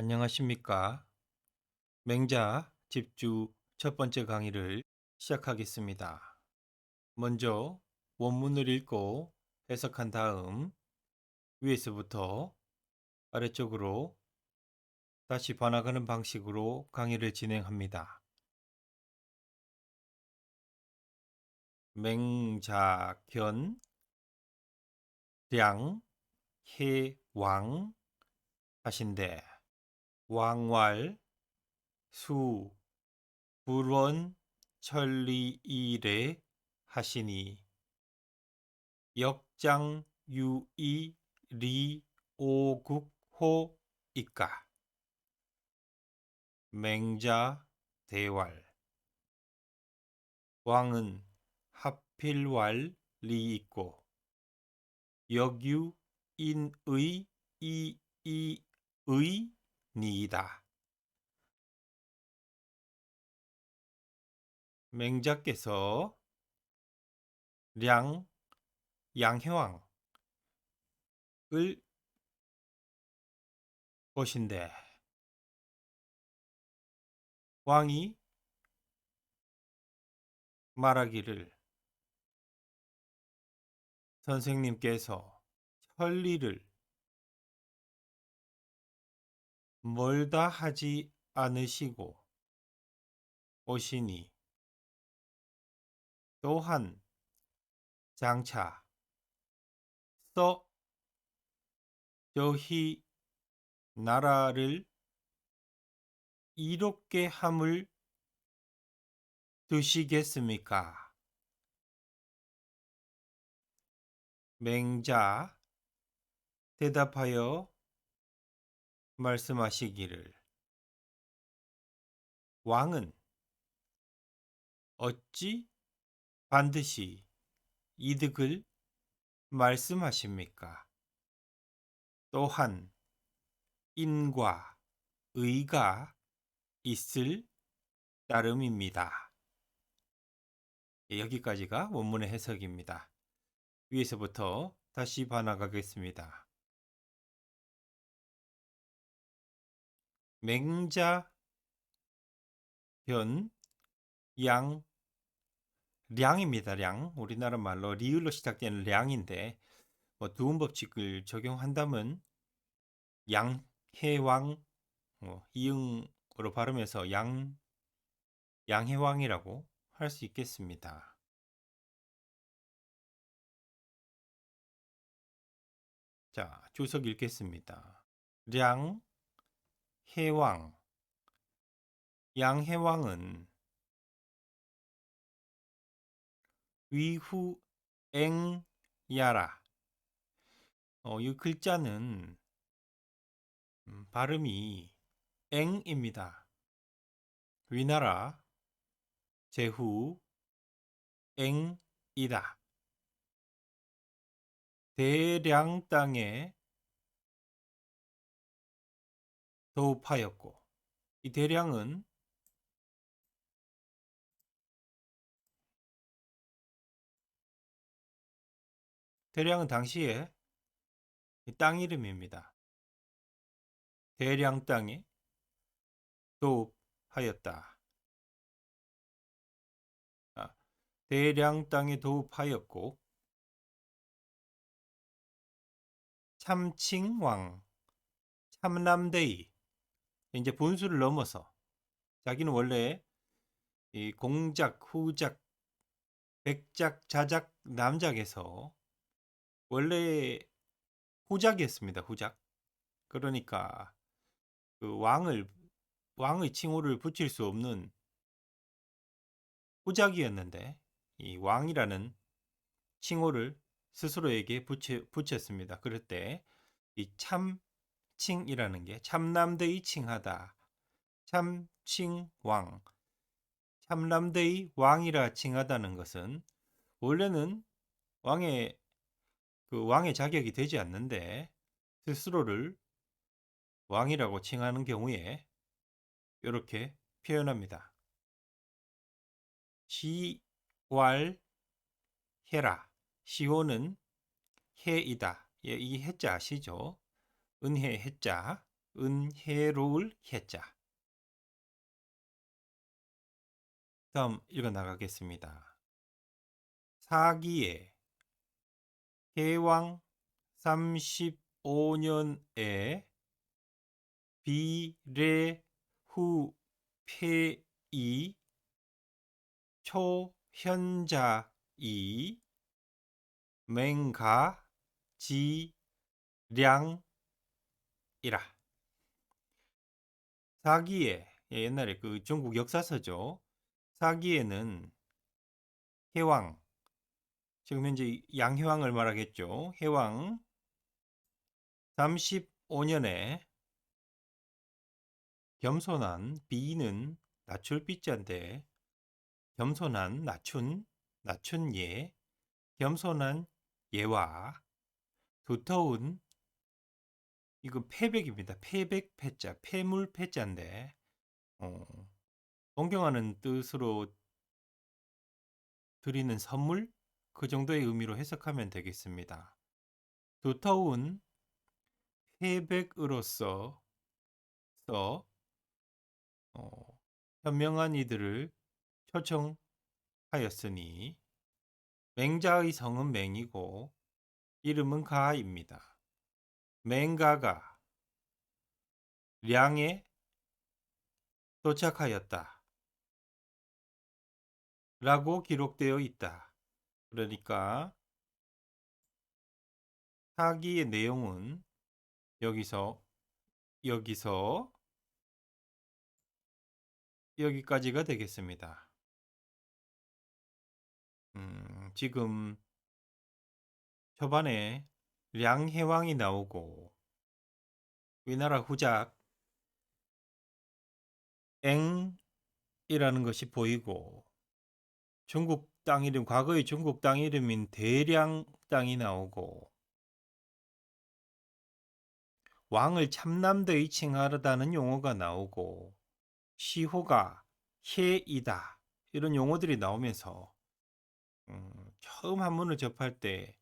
안녕하십니까. 맹자 집주 첫 번째 강의를 시작하겠습니다. 먼저 원문을 읽고 해석한 다음 위에서부터 아래쪽으로 다시 반화가는 방식으로 강의를 진행합니다. 맹자견 량 해왕 하신대 왕왈 수 불원 천리 이래 하시니. 역장 유이 리 오국호 이까. 맹자 대왈. 왕은 하필왈 리 있고 역유 인의 이이의 니이다. 맹자께서 량 양혜왕을 보신데 왕이 말하기를 선생님께서 천리를 멀다 하지 않으시고 오시니 또한 장차 써 저희 나라를 이롭게 함을 드시겠습니까? 맹자 대답하여 말씀하시기를 왕은 어찌 반드시 이득을 말씀하십니까? 또한 인과 의가 있을 따름입니다. 예, 여기까지가 원문의 해석입니다. 위에서부터 다시 반화가겠습니다. 맹자 변양 량입니다. 량 우리나라 말로 리을로 시작되는 량인데 뭐 두음 법칙을 적용한다면 양해왕 뭐 이응으로 발음해서 양 양해왕이라고 할 수 있겠습니다. 자, 주석 읽겠습니다. 량 해왕 양해왕은 위후앵야라 어, 이 글자는 음, 발음이 앵입니다. 위나라 제후 앵이다. 대량 땅에 도읍하였고 이 대량은 대량은 당시에 땅 이름입니다. 대량 땅에 도읍하였다. 아, 대량 땅에 도읍하였고 참칭왕 참남대이 이제 분수를 넘어서 자기는 원래 이 공작, 후작, 백작, 자작, 남작에서 원래 후작이었습니다. 후작. 그러니까 그 왕을 왕의 칭호를 붙일 수 없는 후작이었는데 이 왕이라는 칭호를 스스로에게 붙였습니다. 그럴 때 이 참 칭이라는 게 참남대의 칭하다. 참칭왕. 참남대의 왕이라 칭하다는 것은 원래는 왕의 그 왕의 자격이 되지 않는데 스스로를 왕이라고 칭하는 경우에 이렇게 표현합니다. 시왈 해라. 시호는 해이다. 예, 이 해자 아시죠? 은혜 해자. 은혜로울 해자. 다음 읽어 나가겠습니다. 사기에 해왕 35년에 비례 후 폐이 초현자이 맹가 지량 이라 사기에 예, 옛날에 그 중국 역사서죠. 사기에는 해왕 지금 현재 양해왕을 말하겠죠. 해왕 35년에 겸손한 비는 낮출 빗자인데 겸손한 낮춘 낮춘 예 겸손한 예와 두터운 이거 패백입니다. 패백 패자 패물 패자인데 어, 존경하는 뜻으로 드리는 선물 그 정도의 의미로 해석하면 되겠습니다. 두터운 패백으로서 써 어, 현명한 이들을 초청하였으니 맹자의 성은 맹이고 이름은 가입니다. 맹가가 량에 도착하였다. 라고 기록되어 있다. 그러니까 사기의 내용은 여기서 여기서 여기까지가 되겠습니다. 음, 지금 초반에 량해왕이 나오고 우리나라 후작 앵이라는 것이 보이고 중국 땅 이름 과거의 중국 땅 이름인 대량 땅이 나오고 왕을 참남대의 칭하르다는 용어가 나오고 시호가 해이다 이런 용어들이 나오면서 음, 처음 한문을 접할 때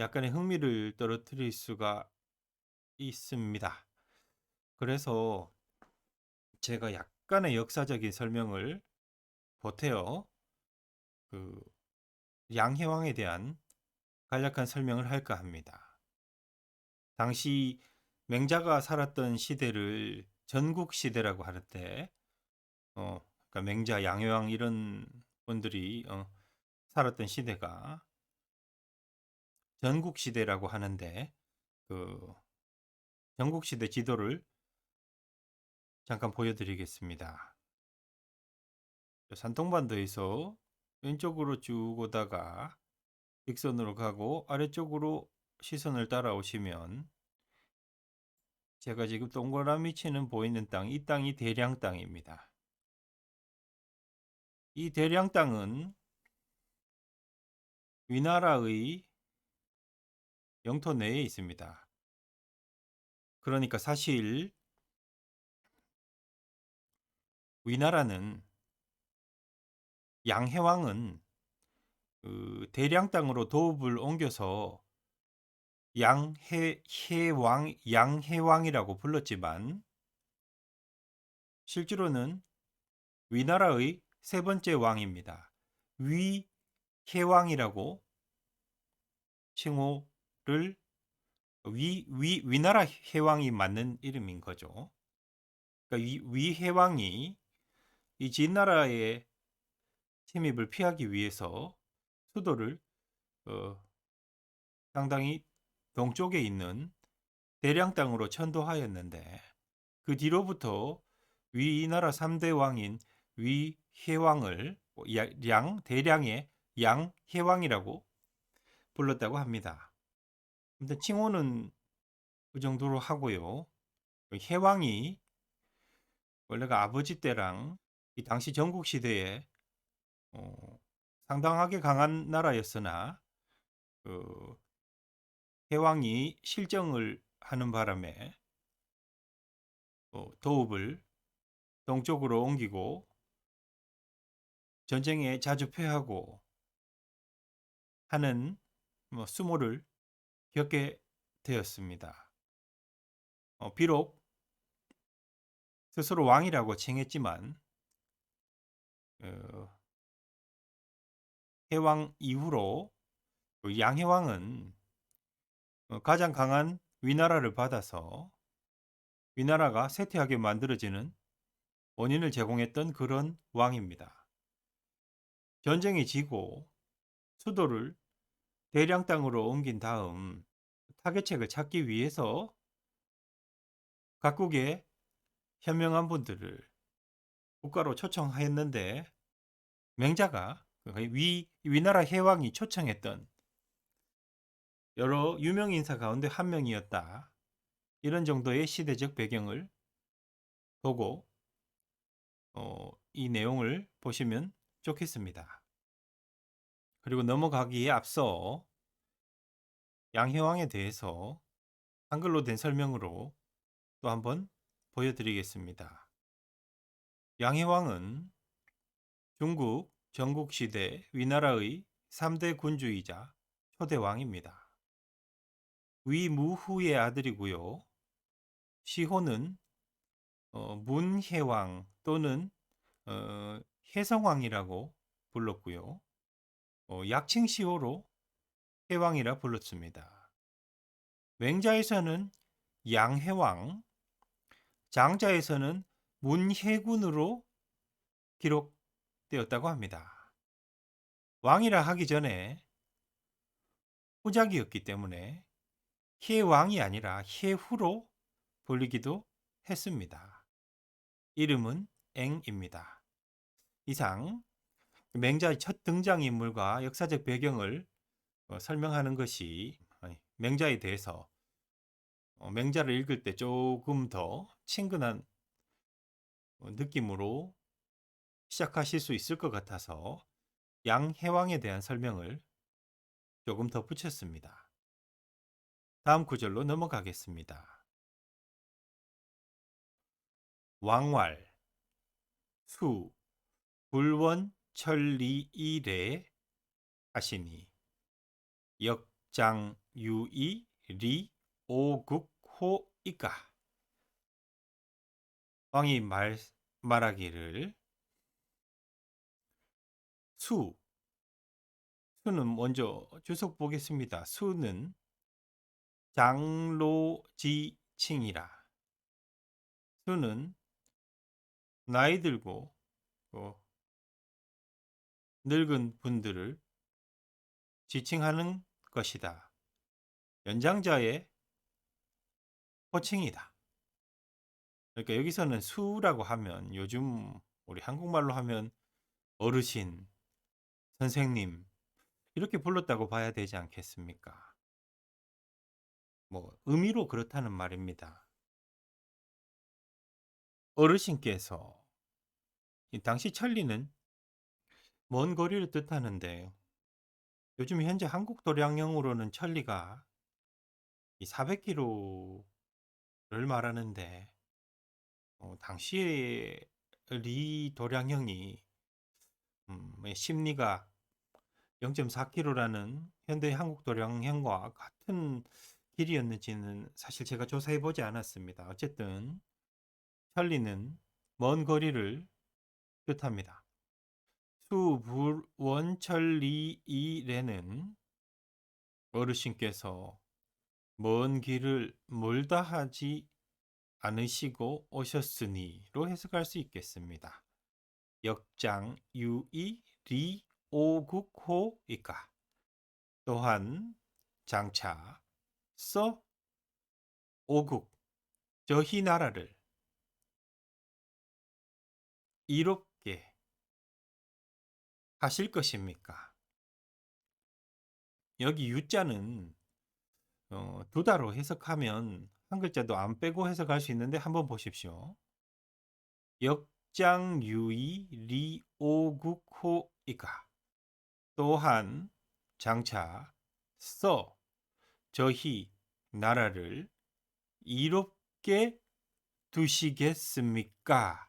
약간의 흥미를 떨어뜨릴 수가 있습니다. 그래서 제가 약간의 역사적인 설명을 보태어 그 양해왕에 대한 간략한 설명을 할까 합니다. 당시 맹자가 살았던 시대를 전국 시대라고 하는데, 어, 그러니까 맹자, 양해왕 이런 분들이 어, 살았던 시대가 전국 시대라고 하는데, 그 전국 시대 지도를 잠깐 보여드리겠습니다. 산통반도에서 왼쪽으로 쭉 오다가 직선으로 가고 아래쪽으로 시선을 따라오시면 제가 지금 동그라미 치는 보이는 땅, 이 땅이 대량 땅입니다. 이 대량 땅은 위나라의 영토 내에 있습니다. 그러니까 사실 위나라는 양해왕은 그 대량 땅으로 도읍을 옮겨서 양해 해왕 양해왕이라고 불렀지만 실제로는 위나라의 세 번째 왕입니다. 위해왕이라고 칭호 를 위, 위, 위나라 해왕이 맞는 이름인 거죠. 그러니까 위, 위 해왕이 이 진나라의 침입을 피하기 위해서 수도를 어, 상당히 동쪽에 있는 대량 땅으로 천도하였는데 그 뒤로부터 위나라 3대 왕인 위해왕을 뭐양 대량의 양해왕이라고 불렀다고 합니다. 근데 칭호는 그 정도로 하고요. 그 해왕이 원래가 아버지 때랑 이 당시 전국 시대에 어, 상당하게 강한 나라였으나 그 해왕이 실정을 하는 바람에 어, 도읍을 동쪽으로 옮기고 전쟁에 자주 패하고 하는 뭐 수모를 겪게 되었습니다. 어, 비록 스스로 왕이라고 칭했지만 어, 해왕 이후로 그 양해왕은 어, 가장 강한 위나라를 받아서 위나라가 쇠퇴하게 만들어지는 원인을 제공했던 그런 왕입니다. 전쟁이 지고 수도를 대량 땅으로 옮긴 다음 타겟책을 찾기 위해서 각국의 현명한 분들을 국가로 초청하였는데 맹자가 그위 위나라 해왕이 초청했던 여러 유명 인사 가운데 한 명이었다. 이런 정도의 시대적 배경을 보고 어, 이 내용을 보시면 좋겠습니다. 그리고 넘어가기에 앞서 양해왕에 대해서 한글로 된 설명으로 또 한번 보여드리겠습니다. 양해왕은 중국 전국시대 위나라의 3대 군주이자 초대 왕입니다. 위무후의 아들이고요. 시호는 어, 문해왕 또는 어, 해성왕이라고 불렀고요. 어, 약칭 시호로 해왕이라 불렀습니다. 맹자에서는 양해왕, 장자에서는 문해군으로 기록되었다고 합니다. 왕이라 하기 전에 후작이었기 때문에 해왕이 아니라 해후로 불리기도 했습니다. 이름은 앵입니다. 이상 맹자의 첫 등장인물과 역사적 배경을 어, 설명하는 것이 맹자에 대해서 어, 맹자를 읽을 때 조금 더 친근한 어, 느낌으로 시작하실 수 있을 것 같아서 양해왕에 대한 설명을 조금 더 붙였습니다. 다음 구절로 넘어가겠습니다. 왕왈, 수, 불원, 천리, 이래 하시니 역장, 유이, 리, 오국, 호, 이까 왕이 말, 말하기를 수, 수는 먼저 주석 보겠습니다. 수는 장로지칭이라. 수는 나이 들고 어, 늙은 분들을 지칭하는 것이다. 연장자의 호칭이다. 그러니까 여기서는 수라고 하면 요즘 우리 한국말로 하면 어르신, 선생님 이렇게 불렀다고 봐야 되지 않겠습니까? 뭐 의미로 그렇다는 말입니다. 어르신께서 이 당시 천리는 먼 거리를 뜻하는데 요즘 현재 한국 도량령으로는 천리가 이 400km를 말하는데 어, 당시에 리 도량형이 음, 심리가 0.4km라는 현대 한국 도량형과 같은 길이었는지는 사실 제가 조사해 보지 않았습니다. 어쨌든 천리는 먼 거리를 뜻합니다. 수불원천리이래는 어르신께서 먼 길을 멀다 하지 않으시고 오셨으니로 해석할 수 있겠습니다. 역장 유이 리 오국호이까 또한 장차 써 오국 저희 나라를 이롭게 하실 것입니까? 여기 유자는 어, 두 다로 해석하면 한 글자도 안 빼고 해석할 수 있는데 한번 보십시오. 역장유의 리오국호이가 또한 장차 써 저희 나라를 이롭게 두시겠습니까?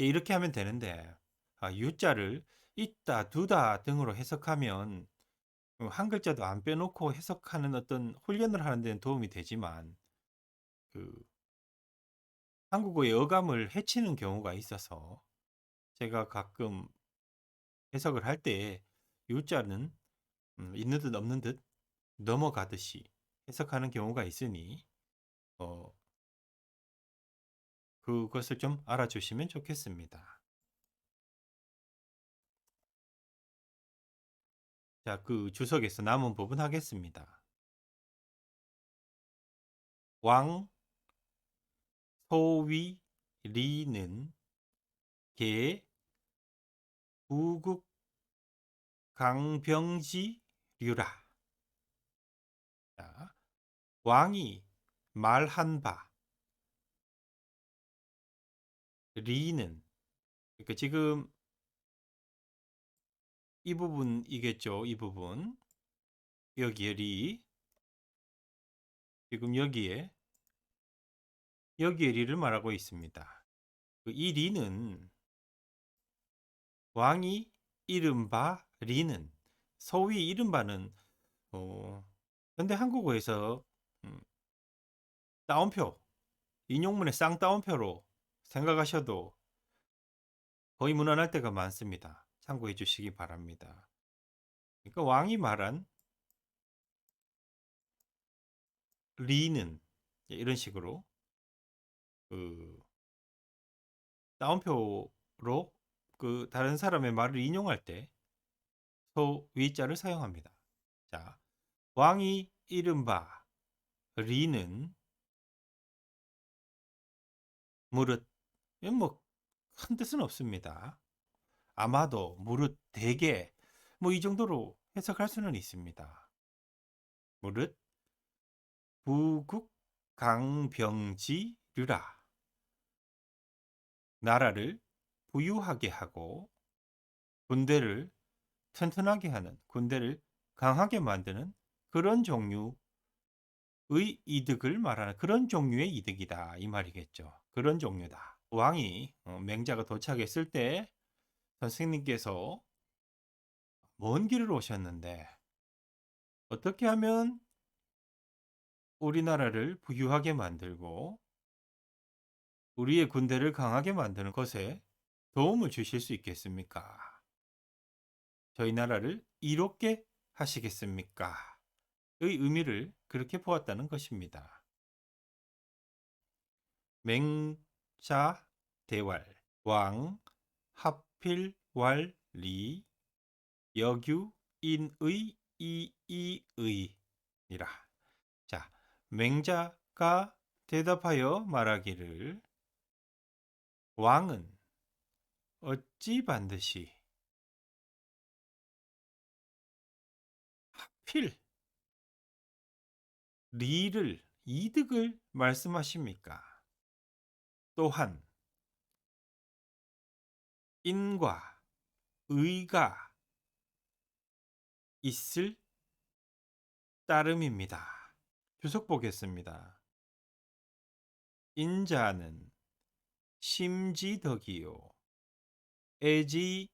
예, 이렇게 하면 되는데 아, 유자를 있다, 두다 등으로 해석하면 한 글자도 안 빼놓고 해석하는 어떤 훈련을 하는 데는 도움이 되지만 그 한국어의 어감을 해치는 경우가 있어서 제가 가끔 해석을 할 때 유자는 음, 있는 듯 없는 듯 넘어가듯이 해석하는 경우가 있으니 어, 그것을 좀 알아주시면 좋겠습니다. 자, 그 주석에서 남은 부분 하겠습니다. 왕, 소위, 리는 개, 부국, 강병지, 류라. 자, 왕이 말한 바, 리는 그러니까 지금 이 부분이겠죠. 이 부분 여기에 리 지금 여기에 여기에 리를 말하고 있습니다. 그이 리는 왕이 이른바 리는 소위 이른바는 어, 현대 한국어에서 음, 따옴표 인용문의 쌍따옴표로 생각하셔도 거의 무난할 때가 많습니다. 참고해 주시기 바랍니다. 그러니까 왕이 말한 리는 이런 식으로 그 따옴표로 그 다른 사람의 말을 인용할 때 소위자를 사용합니다. 자, 왕이 이른바 리는 무릇 뭐 큰 뜻은 없습니다. 아마도 무릇 대개 뭐 이 정도로 해석할 수는 있습니다. 무릇 부국 강병지류라 나라를 부유하게 하고 군대를 튼튼하게 하는 군대를 강하게 만드는 그런 종류의 이득을 말하는 그런 종류의 이득이다 이 말이겠죠. 그런 종류다. 왕이 어, 맹자가 도착했을 때 선생님께서 먼 길을 오셨는데 어떻게 하면 우리나라를 부유하게 만들고 우리의 군대를 강하게 만드는 것에 도움을 주실 수 있겠습니까? 저희 나라를 이롭게 하시겠습니까? 의 의미를 그렇게 보았다는 것입니다. 맹자 대왈 왕합 필왈리 여규 인의 이이의니라. 자, 맹자가 대답하여 말하기를 왕은 어찌 반드시 하필 리를 이득을 말씀하십니까? 또한 인과 의가 있을 따름입니다. 주석 보겠습니다. 인자는 심지덕이요 애지리며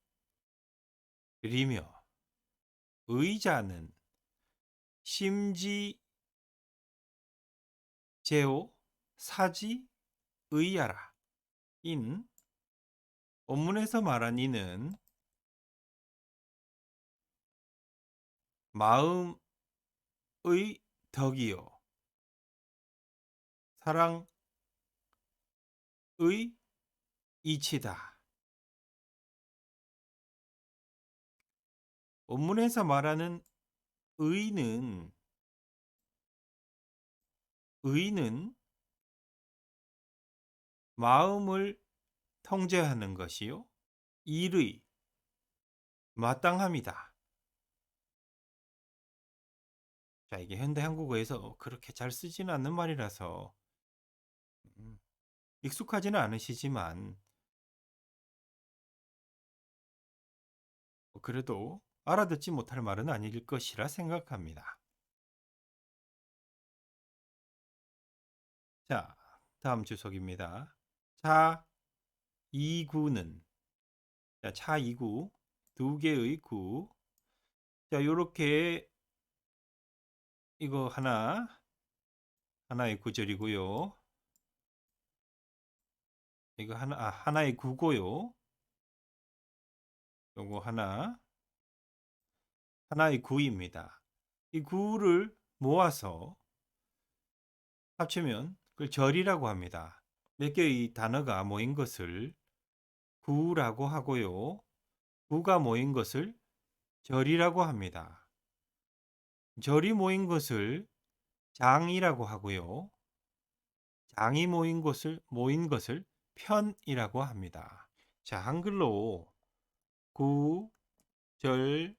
의자는 심지 제오 사지 의야라 인 본문에서 말한 이는 마음의 덕이요 사랑의 이치다. 본문에서 말하는 의는 의는 마음을 통제하는 것이요 일의 마땅합니다. 자, 이게 현대 한국어에서 그렇게 잘 쓰지는 않는 말이라서 음, 익숙하지는 않으시지만 그래도 알아듣지 못할 말은 아닐 것이라 생각합니다. 자, 다음 주석입니다. 차 2구는 자, 차 2구 두 개의 구. 자, 요렇게 이거 하나 하나의 구절이고요. 이거 하나 아, 하나의 구고요. 요거 하나 하나의 구입니다. 이 구를 모아서 합치면 그걸 절이라고 합니다. 몇 개의 단어가 모인 것을 구라고 하고요. 구가 모인 것을 절이라고 합니다. 절이 모인 것을 장이라고 하고요. 장이 모인 것을 모인 것을 편이라고 합니다. 자, 한글로 구, 절,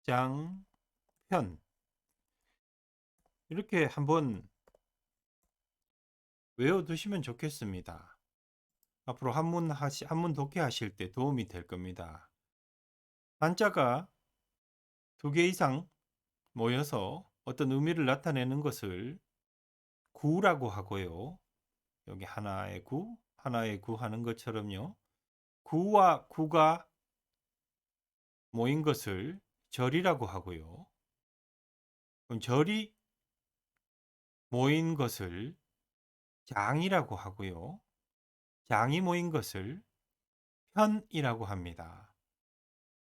장, 편 이렇게 한번 외워두시면 좋겠습니다. 앞으로 한문 하시 한문 독해하실 때 도움이 될 겁니다. 한자가 두 개 이상 모여서 어떤 의미를 나타내는 것을 구라고 하고요. 여기 하나의 구, 하나의 구 하는 것처럼요. 구와 구가 모인 것을 절이라고 하고요. 그럼 절이 모인 것을 장이라고 하고요. 장이 모인 것을 편이라고 합니다.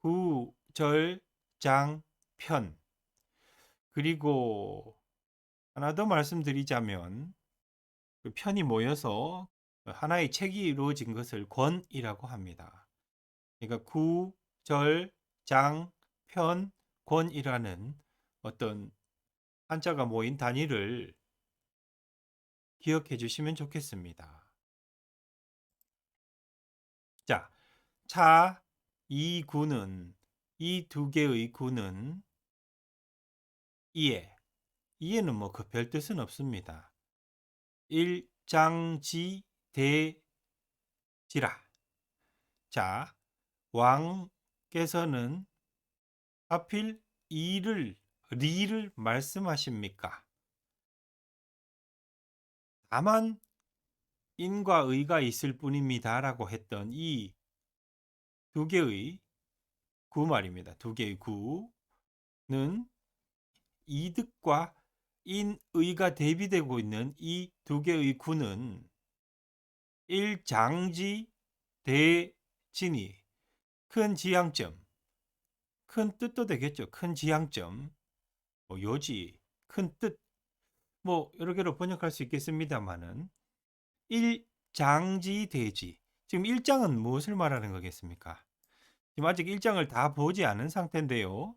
구, 절, 장, 편. 그리고 하나 더 말씀드리자면 그 편이 모여서 하나의 책이 이루어진 것을 권이라고 합니다. 그러니까 구, 절, 장, 편, 권이라는 어떤 한자가 모인 단위를 기억해 주시면 좋겠습니다. 자, 차, 이 구는 이 두 개의 구는 이에 이에는 뭐 그 별 뜻은 없습니다. 일장지 대지라. 자, 왕께서는 하필 이를 리를 말씀하십니까? 다만 인과 의가 있을 뿐입니다라고 했던 이 두 개의 구 말입니다. 두 개의 구는 이득과 인의가 대비되고 있는 이 두 개의 구는 일장지 대진이 큰 지향점, 큰 뜻도 되겠죠. 큰 지향점, 뭐 요지, 큰 뜻, 뭐 여러 개로 번역할 수 있겠습니다만은 일장지 대지. 지금 일장은 무엇을 말하는 거겠습니까? 지금 아직 일장을 다 보지 않은 상태인데요.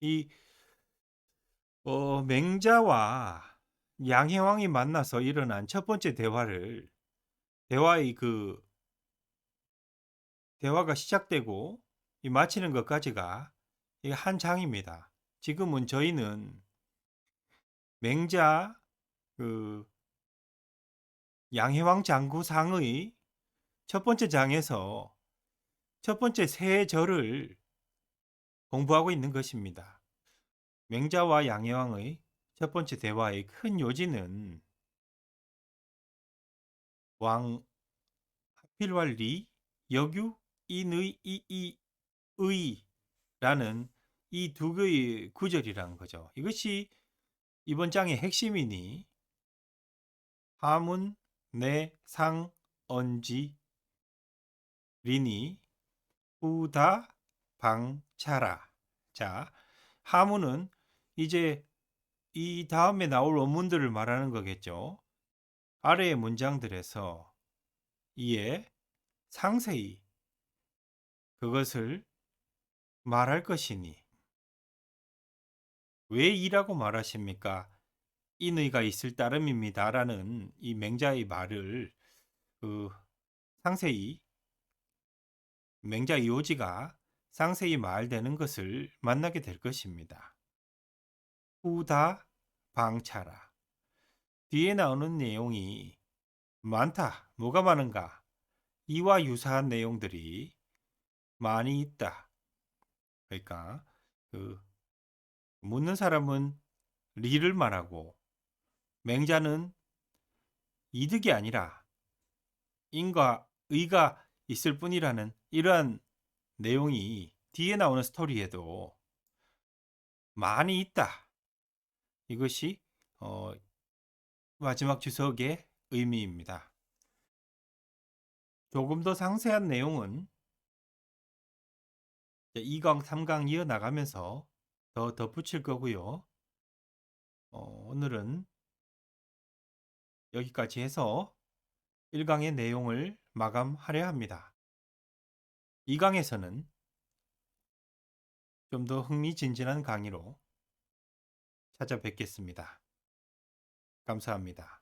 이 어, 맹자와 양해왕이 만나서 일어난 첫 번째 대화를 대화의 그 대화가 시작되고 이 마치는 것까지가 이게 한 장입니다. 지금은 저희는 맹자 그 양해왕 장구상의 첫 번째 장에서 첫 번째 세 절을 공부하고 있는 것입니다. 맹자와 양해왕의 첫 번째 대화의 큰 요지는 왕 하필왈리 여규 인의 이이 의라는 이 두 개의 구절이라는 거죠. 이것이 이번 장의 핵심이니 하문 내상 언지 리니 우다 방차라. 자, 하문은 이제 이 다음에 나올 원문들을 말하는 거겠죠. 아래의 문장들에서 이에 상세히 그것을 말할 것이니 왜 이라고 말하십니까? 인의가 있을 따름입니다라는 이 맹자의 말을 그 상세히 맹자 요지가 상세히 말되는 것을 만나게 될 것입니다. 후다 방차라. 뒤에 나오는 내용이 많다. 뭐가 많은가? 이와 유사한 내용들이 많이 있다. 그러니까 그 묻는 사람은 리를 말하고 맹자는 이득이 아니라 인과 의가 있을 뿐이라는 이러한 내용이 뒤에 나오는 스토리에도 많이 있다. 이것이 어, 마지막 주석의 의미입니다. 조금 더 상세한 내용은 2강, 3강 이어나가면서 더 덧붙일 거고요. 어, 오늘은 여기까지 해서 1강의 내용을 마감하려 합니다. 2강에서는 좀 더 흥미진진한 강의로 찾아뵙겠습니다. 감사합니다.